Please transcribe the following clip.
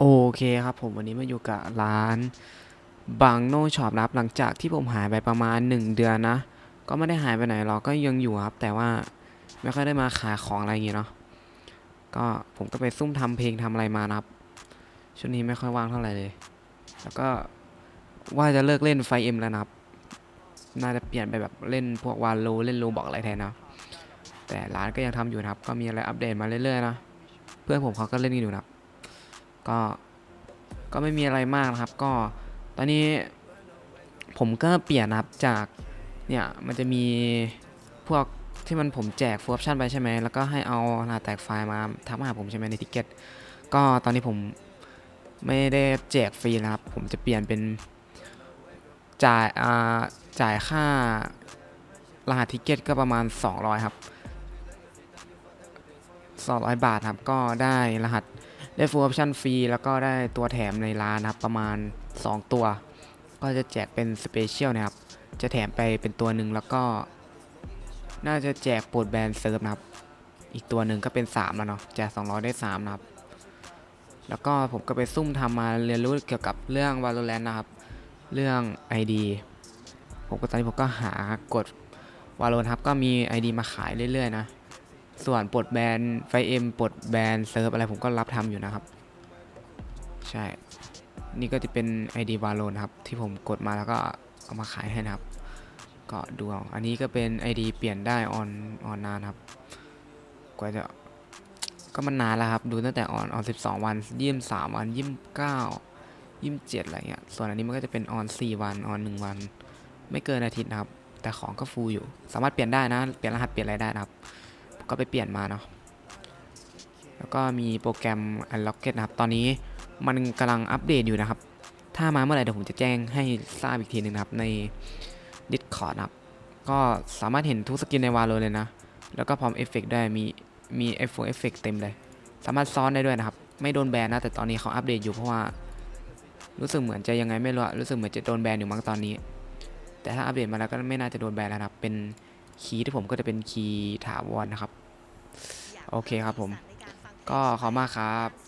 โอเคครับผมวันนี้มาอยู่กับร้านบางโนช็อปนะครับหลังจากที่ผมหายไปประมาณ 1 เดือนนะ ก็ไม่ได้หายไปไหนหรอกก็ยังอยู่ครับ แต่ว่าไม่ค่อยได้มาขายของอะไรอย่างงี้เนาะก็ผมก็ไปซุ่มทำเพลงทำอะไรมานะครับช่วงนี้ไม่ค่อยว่างเท่าไหร่เลย แล้วก็ว่าจะเลิกเล่นไฟเอ็มแล้วนะครับ น่าจะเปลี่ยนไปแบบเล่นพวกวาโลเล่นโลบอกอะไรแทนนะแต่ร้านก็ยังทำอยู่นะครับ ก็มีอะไรอัปเดตมาเรื่อยๆนะเพื่อนผมเขาก็เล่นกันอยู่นะครับ ก็ก็ไม่มีอะไรมากนะครับ ก็ตอนนี้ผมก็เปลี่ยนนะครับจากเนี่ยมันจะมีพวกที่มันผมแจกฟูออปชั่นไปใช่ไหมแล้วก็ให้เอารหัสแตกไฟล์มาทักมาหาผมใช่ไหมในทิกเก็ตก็ตอนนี้ผมไม่ได้แจกฟรีนะครับ ผมจะเปลี่ยนเป็นจ่ายอ่าจ่ายค่ารหัสทิกเก็ตก็ประมาณ 200 ครับ 200 บาทครับ ก็ได้รหัส ได้ full option ฟรีแล้วก็ได้ตัวแถมในร้านนะครับประมาณ 2 ตัว ก็จะแจกเป็น special นะครับ จะแถมไปเป็นตัวหนึ่งแล้วก็ น่าจะแจกโปรดแบรนด์เซิร์ฟนะครับ อีกตัวหนึ่งก็เป็น 3 แล้วเนาะแจก200 ได้ 3 นะครับ แล้วก็ผมก็ไปซุ่มทำมาเรียนรู้เกี่ยวกับเรื่อง Valorant นะครับ เรื่อง ID ผมก็ตอนนี้ผมก็หากด Valorant ครับก็มี ID มาขายเรื่อยๆนะ ส่วนปลดแบนไฟเอ็มปลดแบนเซิร์ฟอะไรผมก็รับทำอยู่นะครับ ใช่ นี่ก็จะเป็น ID v a l o นะครับ ที่ผมกดมาแล้วก็เอามาขายให้นะครับ ก็ดูเอาอันนี้ก็เป็น ID เปลี่ยนได้ออนออนนานครับ กว่าจะก็มันนานแล้วครับ ดูตั้งแต่ออนออน12วันยี่สามวันยี่เก้ายี่เจ็ดอะไรเงี้ย ส่วนอันนี้มันก็จะเป็นออน4วันออน1วัน ไม่เกินอาทิตย์นะครับ แต่ของก็ฟูอยู่ สามารถเปลี่ยนได้นะ เปลี่ยนรหัสเปลี่ยนอะไรได้นะครับ ก็ไปเปลี่ยนมาเนาะแล้วก็มีโปรแกรม Unlocket นะครับ ตอนนี้มันกำลังอัปเดตอยู่นะครับ ถ้ามาเมื่อไหร่เดี๋ยวผมจะแจ้งให้ทราบอีกทีหนึงนะครับใน Discord นะครับ ก็สามารถเห็นทุกสกินในวาโลเลยนะ แล้วก็พร้อมเอฟเฟกได้มีมีเอฟเอฟเฟกเต็มเลย สามารถซ้อนได้ด้วยนะครับ ไม่โดนแบนนะ แต่ตอนนี้เขาอัปเดตอยู่เพราะว่า รู้สึกเหมือนจะยังไงไม่รู้อะรู้สึกเหมือนจะโดนแบนอยู่มั้งตอนนี้ แต่ถ้าอัปเดตมาแล้วก็ไม่น่าจะโดนแบนแล้วนะครับเป็น คีย์ที่ผมก็จะเป็นคีย์ถาวรนะครับ โอเคครับผม ก็ขอบคุณมากครับ